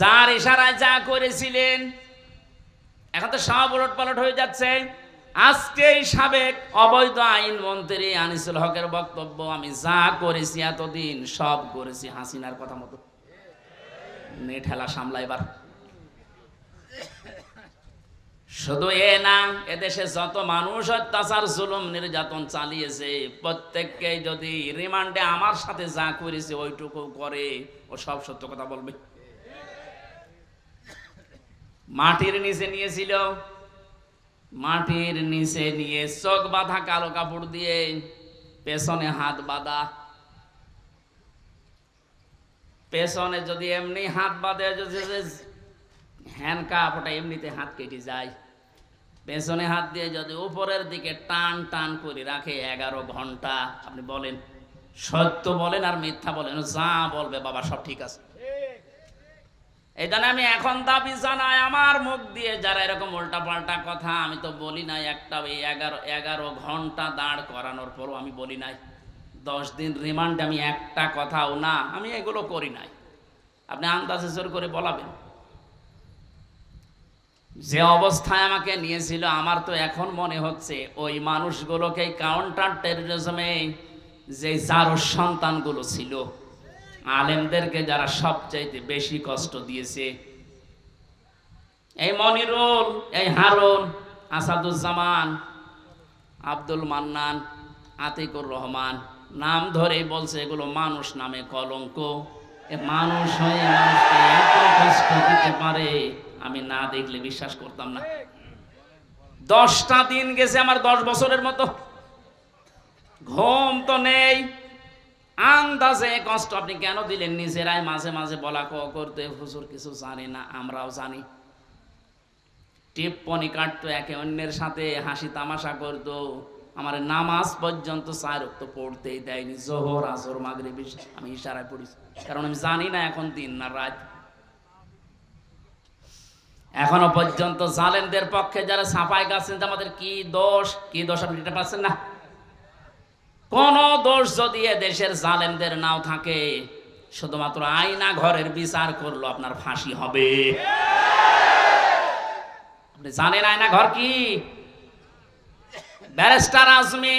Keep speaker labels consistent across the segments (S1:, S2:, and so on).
S1: যার ইশারায় যা করেছিলেন, এখন তো সব উলট পালট হয়ে যাচ্ছে। আজকে সাবেক অবৈধ আইন মন্ত্রী আনিসুল হকের বক্তব্য, আমি যা করেছি এতদিন, সব করেছি হাসিনার কথা মতো। নে ঠেলা সামলা এবার। শুধু এ না, এদেশে যত মানুষ অত্যাচার, জুলুম, নির্যাতন চালিয়েছে প্রত্যেককে যদি রিমান্ডে আমার সাথে যা করেছে, ওইটুকু করে, ও সব সত্য কথা বলবে। মাটির নিচে নিয়েছিল। মাটির নিচে নিয়ে চোখ বাঁধা কালো কাপড় দিয়ে পেছনে হাত বাঁধা। পেছনে যদি এমনি হাত বাঁধে, যদি হ্যান্ড কাপ ওটা এমনিতে হাত কেটে যায়। পেছনে হাত দিয়ে যদি উপরের দিকে টান টান করে রাখে এগারো ঘণ্টা। আপনি বলেন, সত্য বলেন আর মিথ্যা বলেন, যা বলবে বাবা সব ঠিক আছে। এই আমি এখন দাবি জানাই আমার মুখ দিয়ে যারা এরকম উল্টা পাল্টা কথা, আমি তো বলি নাই একটা ওই এগারো এগারো ঘণ্টা দাঁড় করানোর পরও আমি বলি নাই। দশ দিন রিমান্ড আমি একটা কথাও না, আমি এগুলো করি নাই। আপনি আন্দাজে জোর করে বলাবেন। যে অবস্থায় আমাকে নিয়েছিল, আমার তো এখন মনে হচ্ছে ওই মানুষগুলোকে কাউন্টার টেরোরিজমে যে যারো সন্তানগুলো ছিল আলেমদেরকে যারা সবচাইতে বেশি কষ্ট দিয়েছে। এই মনিরুল, এই হারুন, আসাদুজ্জামান, আব্দুল মান্নান, আতিকুর রহমান, নাম ধরে বলছে এগুলো মানুষ নামে কলঙ্ক। এ মানুষ হয়ে মানুষকে এত কষ্ট দিতে পারে, আমি না দেখলে বিশ্বাস করতাম না। দশটা দিন গেছে আমার দশ বছরের মতো। ঘুম তো নেই। আন্দাজে কষ্ট আপনি কেন দিলেন? নিজেরাই মাঝে মাঝে বলা, ক, করতে হুজুর কিছু জানি না, আমরাও জানি। টিপ্পনি কাটতো একে অন্যের সাথে, হাসি তামাশা করতো। আমার নামাজ পর্যন্ত চার তো পড়তেই দেয়নি। জোহর, আসর, মাগরিব, ইশা- আমি ইশারায় পড়িছি কারণ আমি জানি না এখন দিন না রাত। এখনও পর্যন্ত জালেনদের পক্ষে যারা সাফাই গাছেন আমাদের কি দোষ? কি দোষ আপনি পাচ্ছেন না? কোন দোষ যদি দেশের জালেমদের নাও থাকে, শুধুমাত্র আয়না ঘরের বিচার করল আপনার ফাঁসি হবে। আপনি জানেন আয়না ঘর কি? ব্যারিস্টার আজমি,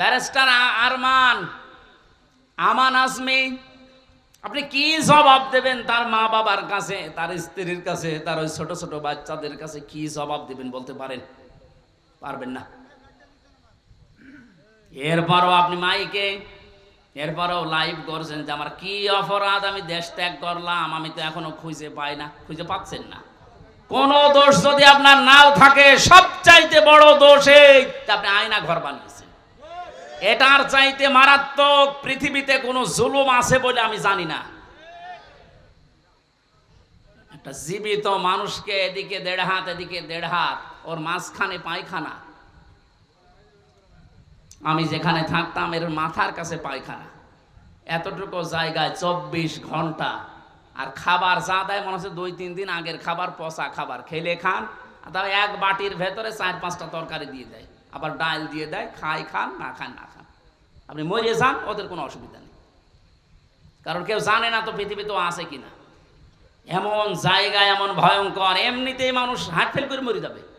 S1: ব্যারিস্টার আরমান, আমান আজমি, আপনি কি জবাব দেবেন তার মা বাবার কাছে, তার স্ত্রীর কাছে, তার ওই ছোট ছোট বাচ্চাদের কাছে কি জবাব দেবেন বলতে পারেন? পারবেন না। এরপরও আপনি মাইকে, এরপরও লাইভ করছেন যে আমার কি অপরাধ, আমি দেশ ত্যাগ করলাম, আমি তো এখনও খুঁজে পাই না। খুঁজে পাচ্ছেন না। কোন দোষ যদি আপনার নাও থাকে, সবচাইতে বড় দোষ এই আপনি আয়না ঘর বানিয়েছেন। এটার চাইতে মারাত্মক পৃথিবীতে কোনো জুলুম আছে বলে আমি জানি না। একটা জীবিত মানুষকে এদিকে দেড় হাত, এদিকে দেড় হাত, ওর মাঝখানে পায়খানা। আমি যেখানে থাকতাম, এর মাথার কাছে পায়খানা। এতটুকু জায়গায় চব্বিশ ঘণ্টা। আর খাবার যা দেয় মনে হচ্ছে দুই, তিন দিন আগের খাবার, পচা খাবার। খেলে খান, আর তাও এক বাটির ভেতরে চার, পাঁচটা তরকারি দিয়ে দেয়। আবার ডাল দিয়ে দেয় খাই খান, না খান না খান। আপনি মরে যান, ওদের কোনো অসুবিধা নেই। কারণ কেউ জানে না তো পৃথিবীতে আছে কিনা। এমন জায়গায় এমন ভয়ঙ্কর, এমনিতেই মানুষ হাট ফেল করে মরে যাবে।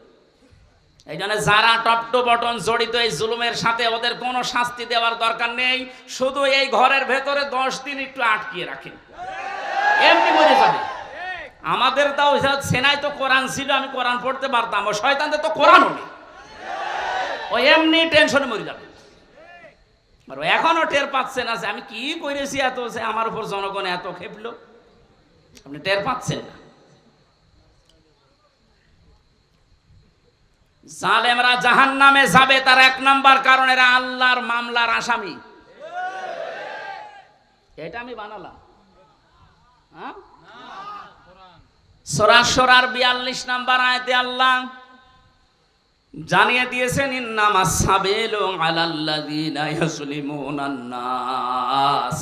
S1: এই জন্য যারা টপটো বটন জড়িত এই জুলুমের সাথে ওদের কোনো শাস্তি দেওয়ার দরকার নেই। শুধু এই ঘরের ভেতরে দশ দিন একটু আটকিয়ে রাখেন। এমনি মরে যাবে। আমাদের তাও সেনাই তো কোরআন ছিল, আমি কোরআন পড়তে পারতাম। ও শয়তানদের তো কোরআনও নেই। ও এমনি টেনশনে মরে যাবে। আর ও এখনও টের পাচ্ছে না যে আমি কি করেছি এত আমার উপর জনগণ এত খেপলো। আপনি টের পাচ্ছেন না। জালেমরা জাহান নামে যাবে তার এক নাম্বার কারণ এরা আল্লাহর মামলার আসামি। এটা আমি বানালাম। হ্যাঁ? সরাসরার বিয়াল্লিশ নাম্বার আয়তে আল্লাহ জানিয়ে দিয়েছেন ইন্নামা সাবিলু আলাল্লাযিনা ইয়াসলিমুনান নাস।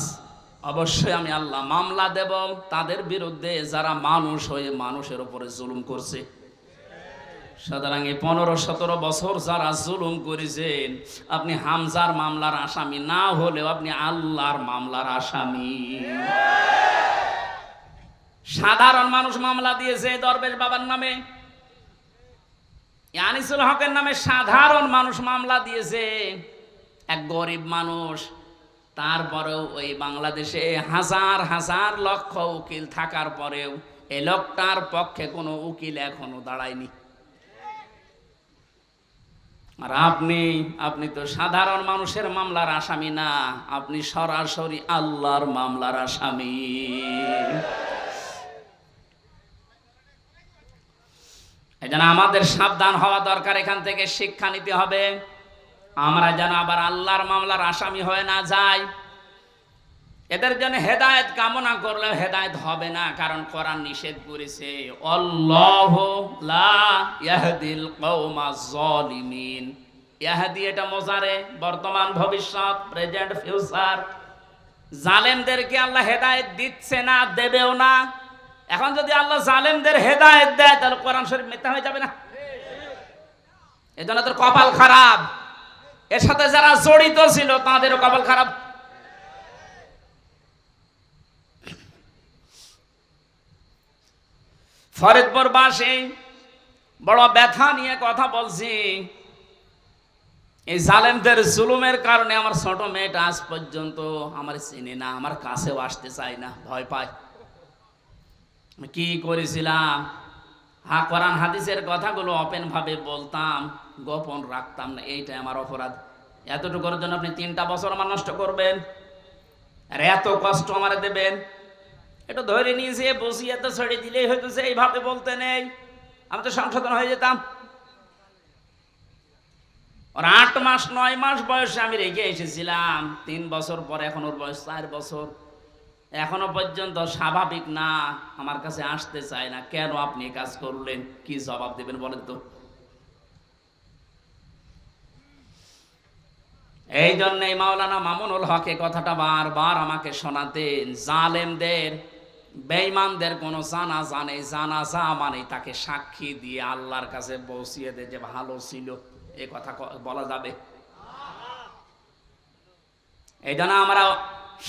S1: অবশ্যই আমি আল্লাহ মামলা দেব। তাদের বিরুদ্ধে যারা মানুষ হয়ে মানুষের উপরে জুলুম করছে। সুতরাং এই পনেরো, সতেরো বছর যারা জুলুম করেছেন, আপনি হামজার মামলার আসামি, না হলেও আপনি আল্লাহর মামলার আসামি। সাধারণ মানুষ মামলা দিয়েছে দরবেশ বাবার নামে। আনিসুল হকের নামে সাধারণ মানুষ মামলা দিয়েছে। এক গরিব মানুষ, তারপরেও ওই বাংলাদেশে হাজার হাজার লক্ষ উকিল থাকার পরেও এ লোকটার পক্ষে কোনো উকিল এখনও দাঁড়ায়নি। আর আপনি আপনি তো সাধারণ মানুষের মামলার আসামি না। আপনি সরাসরি আল্লাহর মামলার আসামি। এই জন্য আমাদের সাবধান হওয়া দরকার, এখান থেকে শিক্ষা নিতে হবে। আমরা যেন আবার আল্লাহর মামলার আসামি হয়ে না যাই। এদের জন্য হেদায়েত কামনা করলে হেদায়েত হবে না, কারণ কোরআন নিষেধ করেছে। ইয়াহদি এটা মোজারে, বর্তমান, ভবিষ্যৎ, প্রেজেন্ট, ফিউচার। জালেমদেরকে আল্লাহ হেদায়েত দিচ্ছে না, দেবেও না। এখন যদি আল্লাহ জালেমদের হেদায়েত দেয়, তাহলে কোরআন শরীফ মিথ্যা হয়ে যাবে না। এজন্য তোর কপাল খারাপ। এর সাথে যারা জড়িত ছিল, তাদেরও কপাল খারাপ। ফরিদপুর বাসে, বড় ব্যথা নিয়ে কথা বলছি। এই জালেমদের জুলুমের কারণে আমার ছোট মেয়েটা আজ পর্যন্ত আমার চিনে না, আমার কাছেও আসতে চায় না, ভয় পায়। কি করেছিলাম? হা, কোরআন হাদিসের কথাগুলো ওপেন ভাবে বলতাম, গোপন রাখতাম না, এইটাই আমার অপরাধ। এতটুকুর জন্য আপনি তিনটা বছর আমার নষ্ট করবেন, আর এত কষ্ট আমার দেবেন এটা ধরে নিয়েছে বসিয়ে তো ছেড়ে দিলেই হয়তো যে এইভাবে বলতে নেই। আমি তো সংশোধন হয়ে যেতাম। ওর আট মাস, নয় মাস বয়সে আমি রেখে এসেছিলাম। তিন বছর পর এখন ওর বয়স চার বছর। এখনও পর্যন্ত স্বাভাবিক না, আমার কাছে আসতে চায় না। কেন আপনি কাজ করলেন? কি জবাব দেবেন বলেন তো? এই জন্যই মাওলানা মামুনুল হক কথাটা বারবার আমাকে শোনাতেন। জালেমদের বেঈমানদের কোনো জানা জানে, জানা যা মানে তাকে সাক্ষী দিয়ে আল্লাহর কাছে বসিয়ে দে যে ভালো ছিল। এ কথা বলা যাবে? এই জন্য আমরা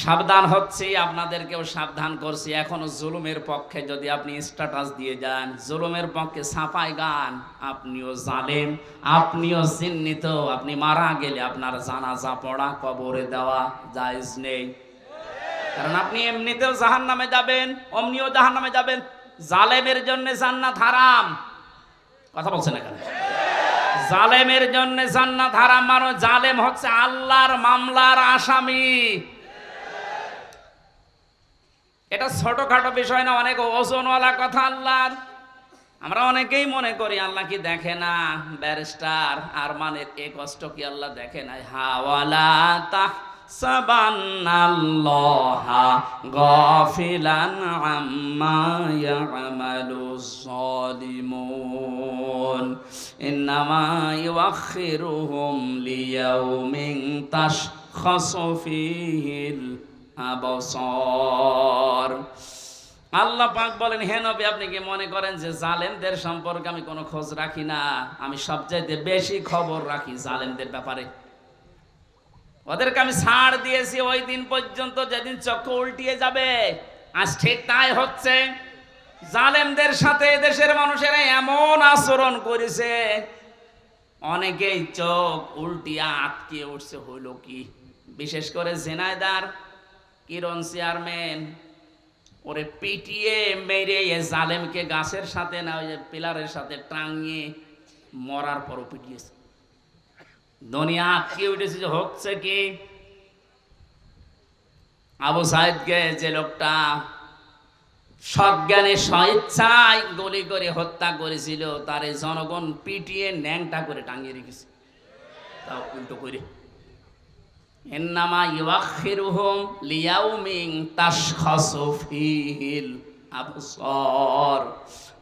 S1: সাবধান হচ্ছি, আপনাদেরকেও সাবধান করছি। এখনও জুলুমের পক্ষে যদি আপনি স্ট্যাটাস দিয়ে যান, জুলুমের পক্ষে ছাপাই গান, আপনিও জালেম, আপনিও চিহ্নিত আপনি মারা গেলে আপনার জানাজা পড়া, কবরে দেওয়া জায়েজ নেই। কারণ আপনি এমনিতেও জাহান নামে যাবেন, অমনিও জাহান নামে যাবেন। জালেমের জন্য জান্নাত হারাম। কথা বলছেন এখানে জালেমের জন্য জান্নাত হারাম মানো জালেম হচ্ছে আল্লাহর মামলার আসামি। এটা ছোটখাটো বিষয় না, অনেক ওজনওয়ালা কথা আল্লাহর। আমরা অনেকেই মনে করি, আল্লাহ কি দেখে না? ব্যারিস্টার, আর মানে এ কষ্ট কি আল্লাহ দেখে না হাওয়ালা তাহ সাবান্নাল্লাহা গাফিলান আম্মা ইয়ামালু যালিমুন ইন্নামা ইউআখিরুহুম লিয়াউমিন তাশখাসু ফীহিল আবসার। আল্লাহ পাক বলেন, হে নবী, আপনি কি মনে করেন যে জালেমদের সম্পর্কে আমি কোনো খোঁজ রাখি না? আমি সবচাইতে বেশি খবর রাখি জালেমদের ব্যাপারে। ওদেরকে আমি ছাড় দিয়েছি ওই দিন পর্যন্ত যেদিন চক্ষু উল্টিয়ে যাবে। আজ ঠিক তাই হচ্ছে। জালেমদের সাথে দেশের মানুষেরা এমন আচরণ করেছে। অনেকেই চোখ উল্টিয়া আটকে উঠছে, হইল কি? বিশেষ করে জেনায়দার কিরণ চেয়ারম্যান, ওরে পিটিয়ে মেরে এ জালেমকে গাছের সাথে না, ওই যে পিলারের সাথে টাঙিয়ে মরার পরও পিটিয়েছে। দুনিয়া আটকে উঠেছে যে হচ্ছে কি? আবু সাহেবকে যে লোকটা সজ্ঞানে স্বেচ্ছায় গুলি করে হত্যা করেছিল, তারে জনগণ পিটিয়ে ন্যাংটা করে টাঙিয়ে রেখেছে। তাও উল্টো করে। ইন্নামা ইউআখিরুহুম লিয়াউমিন তাশখাসু ফীহিল আবসার।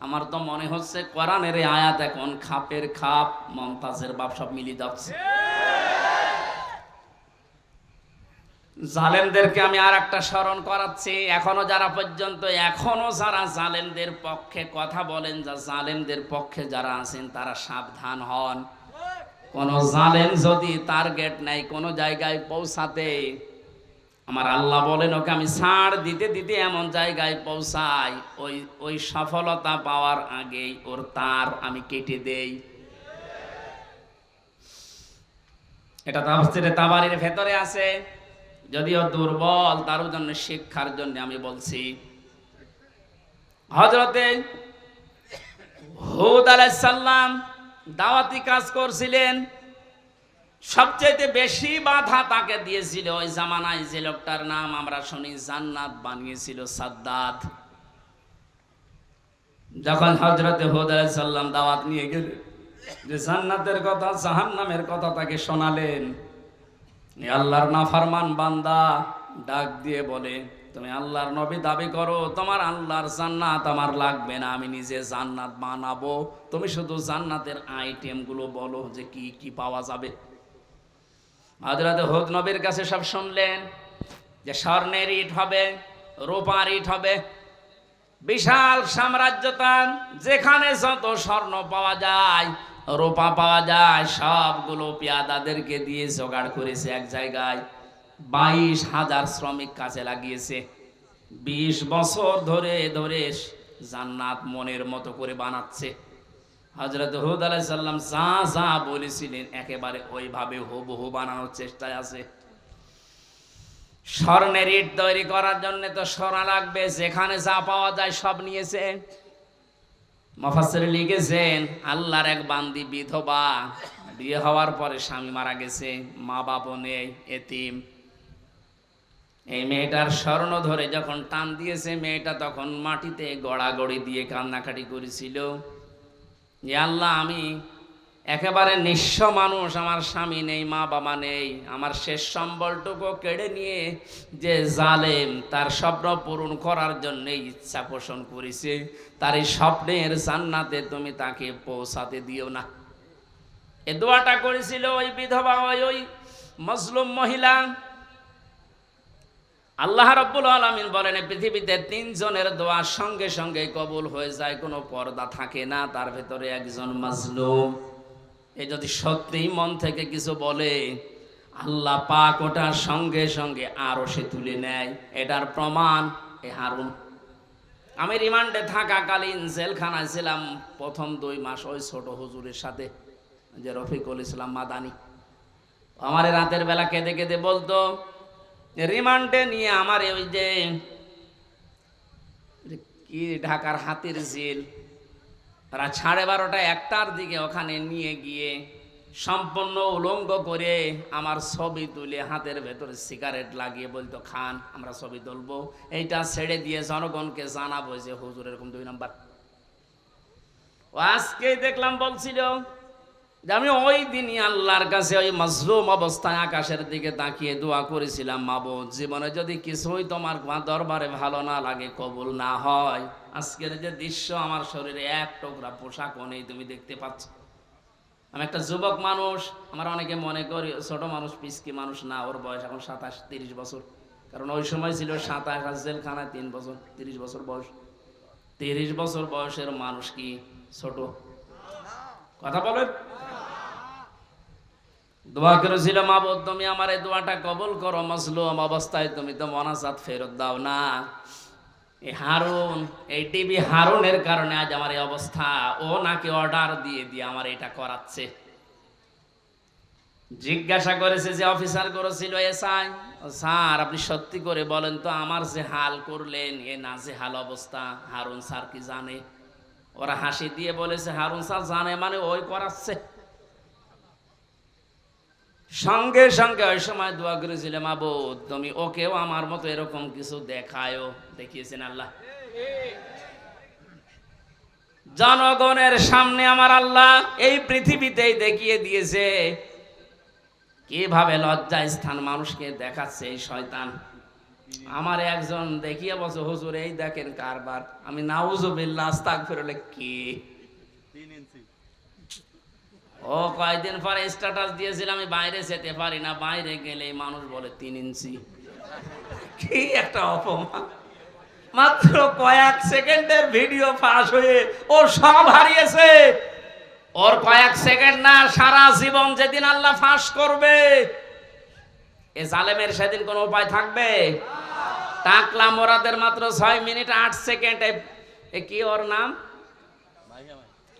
S1: আমার তো মনে হচ্ছে কোরআনের আয়াত এখন খাপের খাপ, মমতাজের বাপ সব মিলিয়ে যাচ্ছে। জালেমদেরকে আমি আর একটা স্মরণ করাচ্ছি, এখনও যারা পর্যন্ত, এখনও যারা জালেমদের পক্ষে কথা বলেন, যা জালেমদের পক্ষে যারা আছেন, তারা সাবধান হন। কোন জালেম যদি টার্গেট নেই কোন জায়গায় পৌঁছাতে আমার আল্লাহ বলেন, ওকে আমি ছাড় দিতে দিতে এমন জায়গায় পৌঁছাই। ওই ওই সফলতা পাওয়ার আগেই ওর তার আমি কেটে দেই। এটা তাফসিরে তাবারির ভেতরে আছে। যদিও দুর্বল, তার জন্য শিক্ষার জন্য আমি বলছি হজরতে হুদ আলাইসাল্লাম দাওয়াতি কাজ করছিলেন। সবচেয়ে বেশি বাধা তাকে দিয়েছিল ওই জামানায় যে লোকটার নাম আমরা শুনি জান্নাত বানিয়েছিল সাদ্দাত। যখন হজরতে হুদ আলাইসাল্লাম দাওয়াত নিয়ে গেলেন যে জান্নাতের কথা, জাহান্নামের কথা তাকে শোনালেন। আল্লাহর নাফারমান বান্দা ডাক দিয়ে বলে, তুমি আল্লাহর নবী দাবি করো, তোমার আল্লাহর জান্নাত আমার লাগবে না, আমি নিজে জান্নাত বানাবো। তুমি শুধু জান্নাতের আইটেমগুলো বলো যে কি কি পাওয়া যাবে? হজরত হুদ নবীর কাছে সব শুনলেন যে স্বর্ণের ইট হবে, রূপার ইট হবে, বিশাল সাম্রাজ্য তার যেখানে যত স্বর্ণ পাওয়া যায়, রূপা পাওয়া যায়, সবগুলো পেয়াদাদেরকে দিয়ে জোগাড় করেছে এক জায়গায়। বাইশ হাজার শ্রমিক কাজে লাগিয়েছে। বিশ বছর ধরে ধরে জান্নাত মনের মতো করে বানাচ্ছে। হজরত হুদ আলাইসাল্লাম যা যা বলেছিলেন, একেবারে ওইভাবে হুবহু বানানোর চেষ্টায় আছে। স্বর্ণের ইট তৈরি করার জন্য তো সোনা লাগবে, যেখানে যা পাওয়া যায় সব নিয়েছে। মফাসের লিখেছেন, আল্লাহর এক বান্দি বিধবা বিয়ে হওয়ার পরে স্বামী মারা গেছে মা বাপও নেই, এতিম। এই মেয়েটার স্বর্ণ ধরে যখন টান দিয়েছে, মেয়েটা তখন মাটিতে গড়াগড়ি দিয়ে কান্নাকাটি করেছিল। যে আল্লাহ, আমি একেবারে নিঃস্ব মানুষ, আমার স্বামী নেই, মা বাবা নেই, আমার শেষ সম্বলটুকু কেড়ে নিয়ে যে জালেম, তার স্বপ্ন পূরণ করার জন্য ইচ্ছা পোষণ করেছে, তার এই স্বপ্নের জান্নাতে তুমি তাকে পৌঁছাতে দিও না। এ দোয়াটা করেছিল ওই বিধবা, ওই ওই মজলুম মহিলা আল্লাহ রব্বুল আলমিন বলেন পৃথিবীতে তিনজনের দোয়া সঙ্গে সঙ্গে কবুল হয়ে যায়, কোনো পর্দা থাকে না, তার ভেতরে একজন মাজলুম। এ যদি সত্যিই মন থেকে কিছু বলে, আল্লাহ পাক ওটার সঙ্গে সঙ্গে আরও সে তুলে নেয়। এটার প্রমাণ এ হারুন। আমি রিমান্ডে থাকাকালীন জেলখানায় ছিলাম, প্রথম দুই মাস ওই ছোট হুজুরের সাথে, যে রফিকুল ইসলাম মাদানি। আমার রাতের বেলা কেঁদে কেঁদে বলতো রিমান্ডে নিয়ে আমার ওই যে কি ঢাকার হাতির জেল রাত সাড়ে বারোটা একটার দিকে ওখানে নিয়ে গিয়ে সম্পূর্ণ উলঙ্গ করে আমার ছবি তুলে হাতের ভেতরে সিগারেট লাগিয়ে বলতো, খান, আমরা ছবি তুলবো। এইটা ছেড়ে দিয়ে জনগণকে জানাব যে হুজুর এরকম দুই নাম্বার। আজকেই দেখলাম বলছিল যে আমি ওই দিনই আল্লাহর কাছে ওই মজলুম অবস্থায় আকাশের দিকে তাকিয়ে দোয়া করেছিলাম মাবুদ জীবনে যদি কিছুই তোমার দরবারে ভালো না লাগে, কবুল না হয়। আজকের যে দৃশ্য, আমার শরীরে এক টুকরা পোশাকও নেই, তুমি দেখতে পাচ্ছ। আমি একটা যুবক মানুষ, আমার অনেকে মনে করি ছোট মানুষ, পিসকি মানুষ না, ওর বয়স এখন সাতাশ, তিরিশ বছর। কারণ ওই সময় ছিল সাতাশ জেলখানায় তিন বছর, তিরিশ বছর বয়স। তিরিশ বছর বয়সের মানুষ কি ছোট? কথা বলেন। দোয়া করেছিল মাবুদ তুমি আমার এই দোয়াটা কবল করো, মজলুম অবস্থায় তুমি তো মনাজাত ফেরত দাও না। এই হারুন, এই টিভি হারুনের কারণে আজ আমার এই অবস্থা। ও নাকি অর্ডার দিয়ে দিয়ে আমার এটা করাচ্ছে। জিজ্ঞাসা করেছে যে, অফিসার করেছিল এসআই স্যার, আপনি সত্যি করে বলেন তো, আমার যে হাল করলেন, এ না যে হাল অবস্থা। হারুন স্যার কি জানে? ওরা হাসি দিয়ে বলেছে, হারুন স্যার জানে মানে ওই করাচ্ছে। সঙ্গে সঙ্গে ওই সময় দোয়া করেছিলাম, আবু, তুমি ওকেও আমার মতো এরকম কিছু দেখায়ও দেখিয়েছেন আল্লাহ। জনগণের সামনে আমার আল্লাহ এই পৃথিবীতেই দেখিয়ে দিয়েছে, কীভাবে লজ্জা স্থান মানুষকে দেখাচ্ছে এই শয়তান। আমার একজন দেখিয়ে বসে হুজুর, এই দেখেন কারবার। আমি, নাউজুবিল্লাহ আস্তাক ফেরলে কি? ও, কয়েকদিন পরে স্ট্যাটাস দিয়েছিল আমি বাইরে যেতে পারি না। বাইরে গেলে মানুষ বলে তিন ইঞ্চি। কি একটা অপমান। মাত্র কয়েক সেকেন্ডের ভিডিও ফাঁস হয়ে ও সব হারিয়েছে। ওর কয়েক সেকেন্ড না, সারা জীবন যেদিন আল্লাহ ফাঁস করবে, এ জালেমের সেদিন কোনো উপায় থাকবে? টাকলা মোরাদের মাত্র ছয় মিনিট আট সেকেন্ড। কি ওর নাম?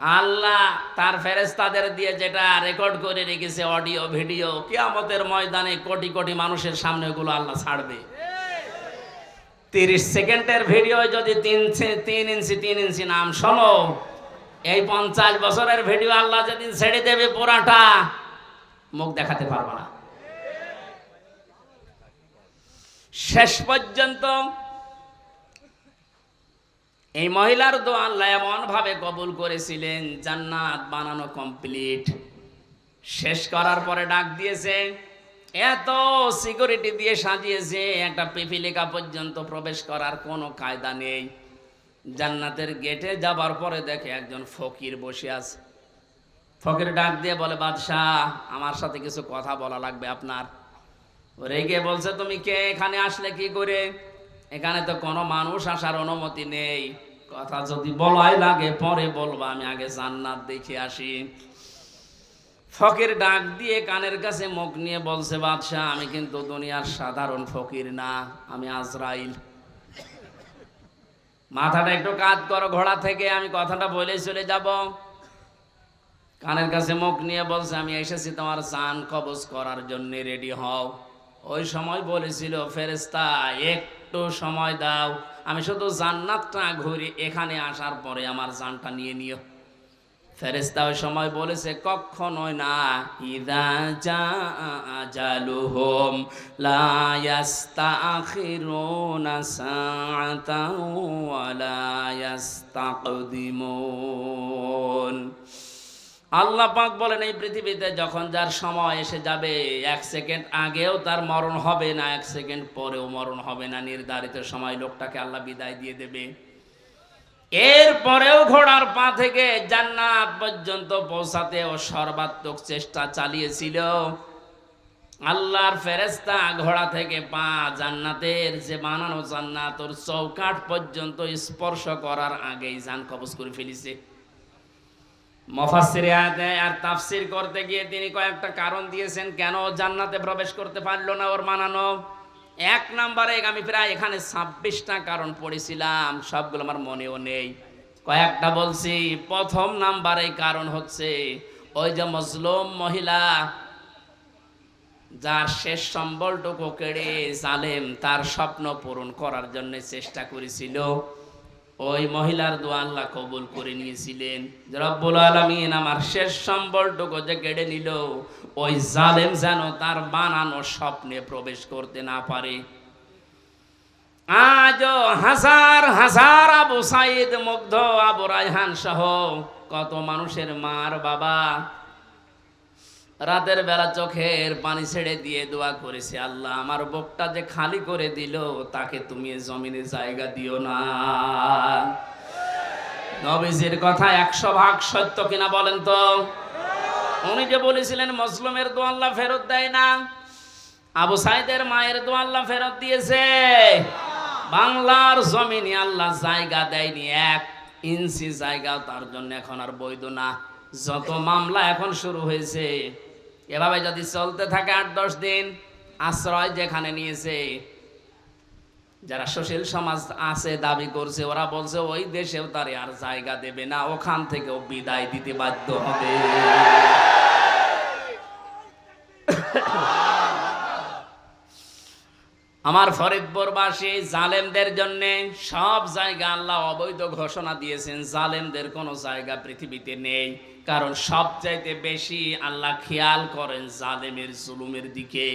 S1: আল্লাহ তার ফেরেস্তাদের দিয়ে যেটা রেকর্ড করে রেখেছে অডিও ভিডিও কিয়ামতের ময়দানে কোটি কোটি মানুষের সামনে ওগুলো আল্লাহ ছাড়বে। তিরিশ সেকেন্ডের ভিডিও যদি তিন তিন ইঞ্চি তিন ইঞ্চি নাম শোনো, এই পঞ্চাশ বছরের ভিডিও আল্লাহ যেদিন ছেড়ে দেবে পুরাটা, মুখ দেখাতে পারব না। শেষ পর্যন্ত এই মহিলার দোয়া আল্লাহ এমন ভাবে কবুল করেছিলেন, জান্নাত বানানো কমপ্লিট শেষ করার পরে ডাক দিয়েছে, এত সিকিউরিটি দিয়ে সাজিয়েছে, একটা পিপিলিকা পর্যন্ত প্রবেশ করার কোনো কায়দা নেই। জান্নাতের গেটে যাবার পরে দেখে একজন ফকির বসে আছে। ফকির ডাক দিয়ে বলে, বাদশাহ, আমার সাথে কিছু কথা বলা লাগবে আপনার। রেগে বলছে, তুমি কে? এখানে আসলে কি করে? এখানে তো কোনো মানুষ আসার অনুমতি নেই। কথা যদি বলাই লাগে, পরে বলব, আমি আগে জান্নাত দেখে আসি। ফকির ডাক দিয়ে কানের কাছে মুখ নিয়ে বলছে, বাদশাহ, আমি কিন্তু দুনিয়ার সাধারণ ফকির না, আমি আজরাইল। মাথাটা একটু কাজ করো, ঘোড়া থেকে আমি কথাটা বলে চলে যাব। কানের কাছে মুখ নিয়ে বলছে, আমি এসেছি তোমার চান কবজ করার জন্য, রেডি হও। ওই সময় বলেছিল ফেরেস্তা একটু সময় দাও। আমি শুধু জান্নাতটা ঘুরি এখানে আসার পরে আমার জানটা নিয়ে নিও। ফেরেস্তা ওই সময় বলেছে, কখনোই না। ইদা যা আজালুহুম লা ইয়াস্তাখিরুনা সাআতাও ওয়া লা আল্লাহ পাক বলেন এই পৃথিবীতে যখন যার সময় এসে যাবে, এক সেকেন্ড আগেও তার মরণ হবে না, এক সেকেন্ড পরেও মরণ হবে না। নির্ধারিত সময় লোকটাকে আল্লাহ বিদায় দিয়ে দেবে। এরপরেও ঘোড়ার পা থেকে জান্নাত পর্যন্ত পৌঁছাতে ও সর্বাত্মক চেষ্টা চালিয়েছিল। আল্লাহর ফেরেস্তা ঘোড়া থেকে পা জান্নাতের যে বানানো জান্নাত ওর চৌকাঠ পর্যন্ত স্পর্শ করার আগেই জান কবজ করে ফেলেছে। মফাসির আয়াতে আর তাফসির করতে গিয়ে তিনি কয়েকটা কারণ দিয়েছেন, কেন জান্নাতে প্রবেশ করতে পারল না ওর মানানো? এক নম্বরে আমি প্রায় এখানে ছাব্বিশটা কারণ পড়েছিলাম, সবগুলো আমার মনেও নেই। কয়েকটা বলছি, প্রথম নাম্বারে কারণ হচ্ছে ওই যে মজলুম মহিলা, যার শেষ সম্বলটুকু কেড়ে জালেম তার স্বপ্ন পূরণ করার জন্য চেষ্টা করেছিল। ওই মহিলার দোয়া আল্লাহ কবুল করে নিয়েছিলেন। রব্বুল আলমিন আমার শেষ সম্বলটুকু যে কেড়ে নিল, ওই জালেম যেন তার বানানো স্বপ্নে প্রবেশ করতে না পারে। আজও হাজার হাজার আবু সাইদ, মুগ্ধ আবু রায়হান সহ কত মানুষের মার বাবা রাতের বেলা চোখের পানি ছেড়ে দিয়ে দোয়া করেছে আল্লাহ, আমার বুকটা যে খালি করে দিল, তাকে তুমি জমিনে জায়গা দিও না। নবীজির কথা একশো ভাগ সত্য কিনা বলেন তো? উনি যে বলেছিলেন, মুসলিমের দোয়া আল্লাহ ফেরত দেয় না। আবু সাইদের মায়ের দোয়া আল্লাহ ফেরত দিয়েছে। বাংলার জমিনে আল্লাহ জায়গা দেয়নি, এক ইঞ্চি জায়গা তার জন্য এখন আর বৈধ না। যত মামলা এখন শুরু হয়েছে এভাবে যদি চলতে থাকে আট, দশ দিন, আশ্রয় যেখানে নিয়েছে, যারা সুশীল সমাজ আছে, দাবি করছে, ওরা বলছে, ওই দেশেও তার আর জায়গা দেবে না, ওখান থেকেও বিদায় দিতে বাধ্য হবে। আমার ফরিদপুরবাসী, জালেমদের জন্য সব জায়গা আল্লাহ অবৈধ ঘোষণা দিয়েছেন। জালেমদের কোনো জায়গা পৃথিবীতে নেই। কারণ সবচাইতে বেশি আল্লাহ খেয়াল করেন জালেমের জুলুমের দিকে।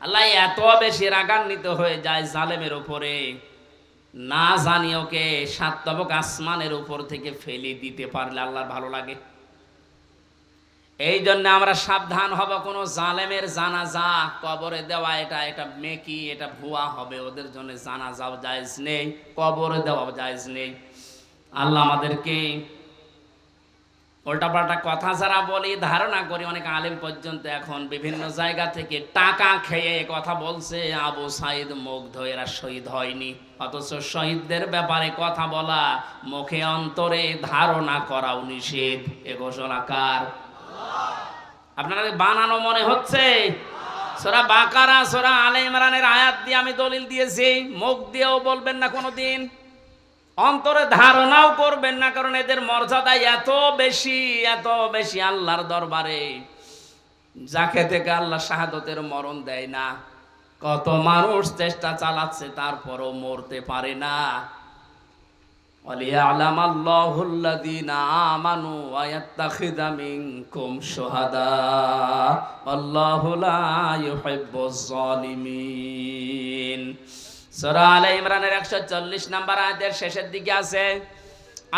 S1: আল্লাহ এত বেশি রাগান্বিত হয়ে যায় জালেমের উপরে। না জানি ওকে সাতবক আসমানের উপর থেকে ফেলে দিতে পারলে আল্লাহর ভালো লাগে। এই জন্য আমরা সাবধান হব, কোনো জালেমের জানাজা কবরে দেওয়া, এটা এটা মেকি, এটা ভুয়া হবে, ওদের জন্য জানাজাও জায়েজ নেই, কবরে দেওয়া জায়েজ নেই। আল্লাহ আমাদেরকে উল্টাপাল্টা কথা যারা বলি, ধারণা করি, অনেক আলেম পর্যন্ত এখন বিভিন্ন জায়গা থেকে টাকা খেয়ে কথা বলছে, আবু সাইদ মুগ্ধ এরা শহীদ হয়নি, অথচ শহীদদের ব্যাপারে কথা বলা, মুখে অন্তরে ধারণা করাও নিষেধ, এ ঘোষণা কার? আপনারা বানানো মনে হচ্ছে? সোরা বাকারা, সোরা আলে ইমরানের আয়াত দিয়ে আমি দলিল দিয়েছি। মুখ দিয়েও বলবেন না কোনো দিন অন্তরে ধারণাও করবেন না, কারণ এদের মর্যাদা এত বেশি এত বেশি আল্লাহর দরবারে। যাকে থেকে আল্লাহ শাহাদতের মরণ দেয় না। কত মানুষ চেষ্টা চালাচ্ছে, তারপরও মরতে পারে না। وليعلم الله الذين آمنوا ويتخذ منكم شهداء والله لا يحب الظالمين সূরা আলে ইমরানের 140 নাম্বার আয়াতের শেষের দিকে আছে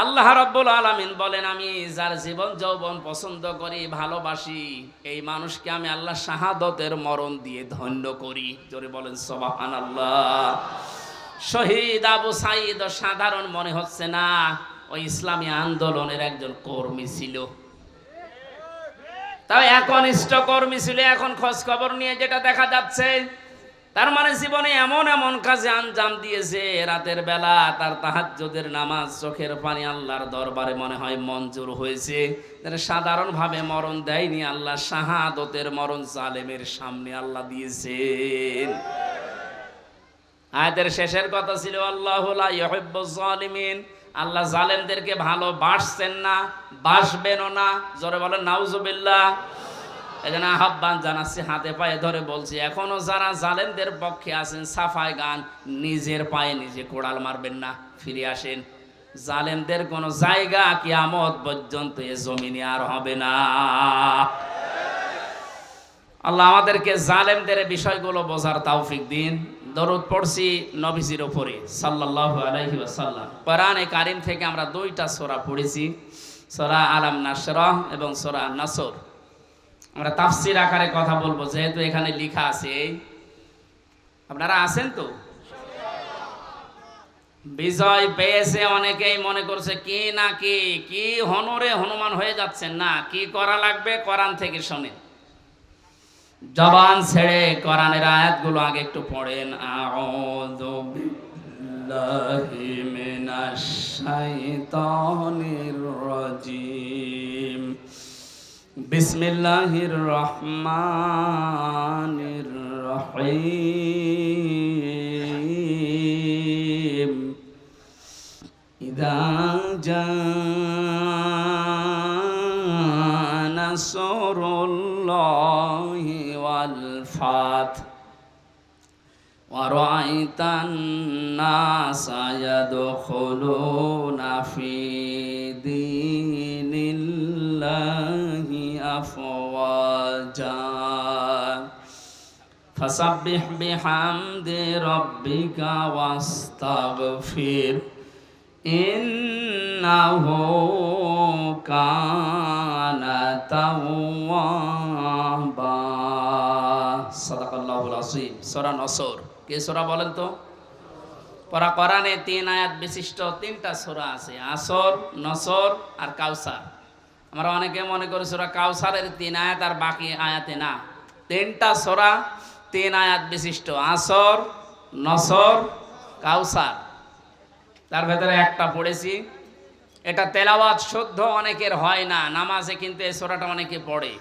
S1: আল্লাহ রাব্বুল আলামিন বলেন আমি যার জীবন যৌবন পছন্দ করি ভালোবাসি এই মানুষকে আমি আল্লাহ শাহাদতের মরণ দিয়ে ধন্য করি জোরে বলেন সুবহানাল্লাহ শহীদ আবু সাইদ সাধারণ মনে হচ্ছে না ওই ইসলামী আন্দোলনের একজন কর্মী ছিল। তাই একনিষ্ঠ কর্মী ছিল, এখন খোঁজ খবর নিয়ে যেটা দেখা যাচ্ছে, তার মানে জীবনে এমন এমন কাজে আঞ্জাম দিয়েছে, রাতের বেলা তার তাহাজ্জুদের নামাজ চোখের পানি আল্লাহর দরবারে মনে হয় মঞ্জুর হয়েছে। সাধারণভাবে মরণ দেয়নি আল্লাহ, শাহাদতের মরণ জালেমের সামনে আল্লাহ দিয়েছেন। আয়াতের শেষের কথা ছিল, আল্লাহ জালিমিন। আল্লাহ জালেমদেরকে ভালো বাসছেন না, বাসবেনও না। জোরে বলেন, নাউজুবিল্লাহ। এখানে আহ্বান জানাচ্ছি, হাতে পায়ে ধরে বলছি, এখনও যারা জালেমদের পক্ষে আছেন সাফাই গান, নিজের পায়ে নিজে কোড়াল মারবেন না, ফিরে আসেন। জালেমদের কোনো জায়গা কিয়ামত পর্যন্ত এ জমিনে আর হবে না। আল্লাহ আমাদেরকে জালেমদের বিষয়গুলো বোঝার তৌফিক দিন। দরুদ পড়ছি নবীজির ওপরে সাল্লাল্লাহু আলাইহি ওয়াসাল্লাম। কোরআনে কারিম থেকে আমরা দুইটা সোরা পড়েছি, সোরা আলাম নাসরা এবং সোরা নাসর। আমরা তাফসির আকারে কথা বলব, যেহেতু এখানে লেখা আছে। আপনারা আছেন তো? বিজয় পেয়েছে অনেকেই মনে করছে, কি না কি কি হনরে হনুমান হয়ে যাচ্ছেন? না, কি করা লাগবে? কোরআন থেকে শোনেন। জবান ছেড়ে কোরআনের আয়াতগুলো আগে একটু পড়েন। আউযু বিল্লাহি মিনাশ শাইতানির রাজিম। বিসমিল্লাহির রহমানির রহিম। ইদা জানা নাসরুল্লাহ الله والفتح ورأيت الناس يدخلون في دين الله أفواجا فسبح بحمد ربك واستغفر إنه كان توابا আজিম সরা নসর। কে সোরা বলেন তো? পরা কোরআনে তিন আয়াত বিশিষ্ট তিনটা সোরা আছে, আসর, নসর আর কাউসার। আমরা অনেকে মনে করি সোরা কাউসারের তিন আয়াত আর বাকি আয়াতে না। তিনটা সোরা তিন আয়াত বিশিষ্ট, আসর, নসর, কাউসার। তার ভেতরে একটা পড়েছি, এটা তেলাওয়াত শুদ্ধ অনেকের হয় না, নামাজে কিন্তু এই সোরাটা অনেকে পড়ে।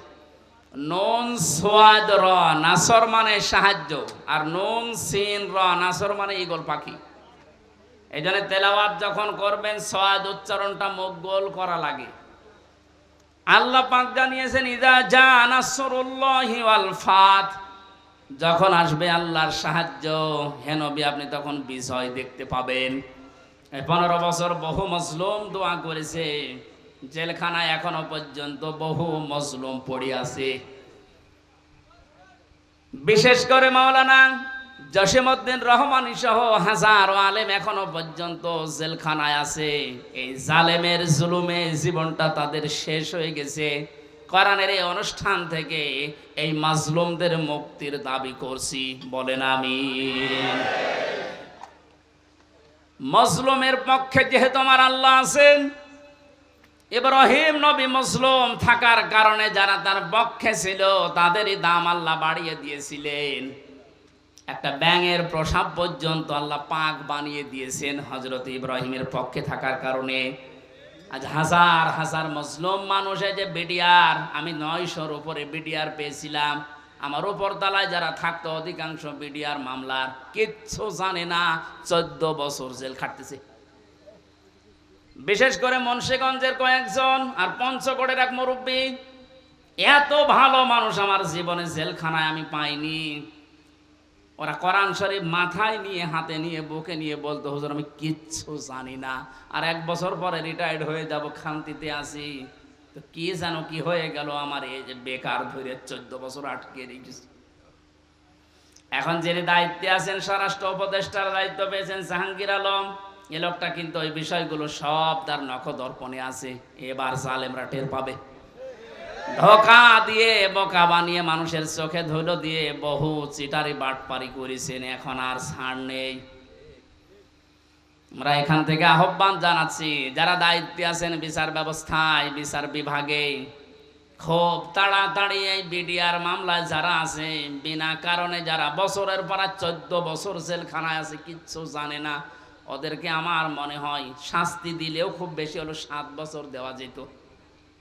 S1: নুন সোয়াদ র, নাসর মানে সাহায্য, আর নুন সিন র, নাসর মানে ইগল পাখি। এই জন্য তেলাওয়াত যখন করবেন, সোয়াদ উচ্চারণটা মুখ করা লাগে। আল্লাহ পাক জানিয়েছেন, ইদা যা নাসরুল্লাহি ওয়াল ফাত। যখন আসবে আল্লাহর সাহায্য হেনবি আপনি তখন বিজয় দেখতে পাবেন। পনেরো বছর বহু মজলুম দোয়া করেছে। জেলখানায় এখনও পর্যন্ত বহু মজলুম পড়ে আছে। বিশেষ করে মাওলানা জসিমউদ্দিন রহমানি সহ হাজার আলেম এখনও পর্যন্ত জেলখানায় আছে। এই জালেমের জুলুমে জীবনটা তাদের শেষ হয়ে গেছে। কোরআনের এই অনুষ্ঠান থেকে এই মাজলুমদের মুক্তির দাবি করছি। বলেন আমি মজলুমের পক্ষে যেহেতু আমার আল্লাহ আছেন ইব্রাহিম নবী মুসলিম থাকার কারণে যারা তার পক্ষে ছিল, তাদেরই দাম আল্লাহ বাড়িয়ে দিয়েছিলেন। একটা ব্যাঙের প্রসাব পর্যন্ত আল্লাহ পাক বানিয়ে দিয়েছেন হজরত ইব্রাহিমের পক্ষে থাকার কারণে। আজ হাজার হাজার মুসলিম মানুষে যে বিডিআর, আমি নয়শোর উপরে বিডিআর পেয়েছিলাম। আমার উপর তালায় যারা থাকতো, অধিকাংশ বিডিআর মামলার কিচ্ছু জানে না, চোদ্দ বছর জেল খাটতেছে। বিশেষ করে মুন্সিগঞ্জের কয়েকজন আর পঞ্চগড়ের এক মুরব্বী। এত ভালো মানুষ আমার জীবনে জেলখানায় আমি পাইনি। ওরা কোরআন শরীফ মাথায় নিয়ে, হাতে নিয়ে, বুকে নিয়ে বলতো, হুজুর, আমি কিচ্ছু জানি না। আর এক বছর পরে রিটায়ার্ড হয়ে যাব, খান্তিতে আসি তো কি জানো কি হয়ে গেল আমার এই যে বেকার ধরে চোদ্দ বছর আটকে রেখেছি। এখন যিনি দায়িত্বে আছেন, স্বরাষ্ট্র উপদেষ্টার দায়িত্ব পেয়েছেন জাহাঙ্গীর আলম। এ লোকটা কিন্তু ওই বিষয়গুলো সব তার নখ দর্পণে আছে। এবার জালেমরা টের পাবে। ধোকা দিয়ে, বোকা বানিয়ে মানুষের চোখে ধুলো দিয়ে বহু চিটারি বাটপারি করেছেন, এখন আর ছাড় নেই। আমরা এখান থেকে আহ্বান জানাচ্ছি, যারা দায়িত্বে আছেন বিচার ব্যবস্থায়, বিচার বিভাগে, খুব তাড়াতাড়ি এই বিডিআর মামলায় যারা আছে, বিনা কারণে যারা বছরের পর চোদ্দ বছর জেলখানায় আছে, কিচ্ছু জানে না। ওদেরকে আমার মনে হয় শাস্তি দিলেও খুব বেশি হলো সাত বছর দেওয়া যেত।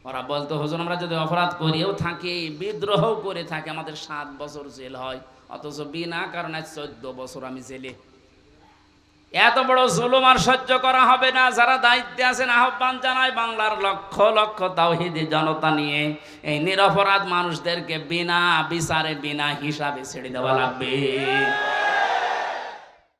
S1: ওরা বলতো, হুজুর, আমরা যদি অপরাধ করিও থাকি, বিদ্রোহ করে থাকি, আমাদের সাত বছর জেল হয়। অথচ বিনা কারণে চোদ্দ বছর আমি জেলে। এত বড় জুলুম আর সহ্য করা হবে না। যারা দায়িত্বে আছেন, আহ্বান জানায় বাংলার লক্ষ লক্ষ তাওহিদি জনতা নিয়ে। এই নিরপরাধ মানুষদেরকে বিনা বিচারে, বিনা হিসাবে ছেড়ে দেওয়া লাগবে।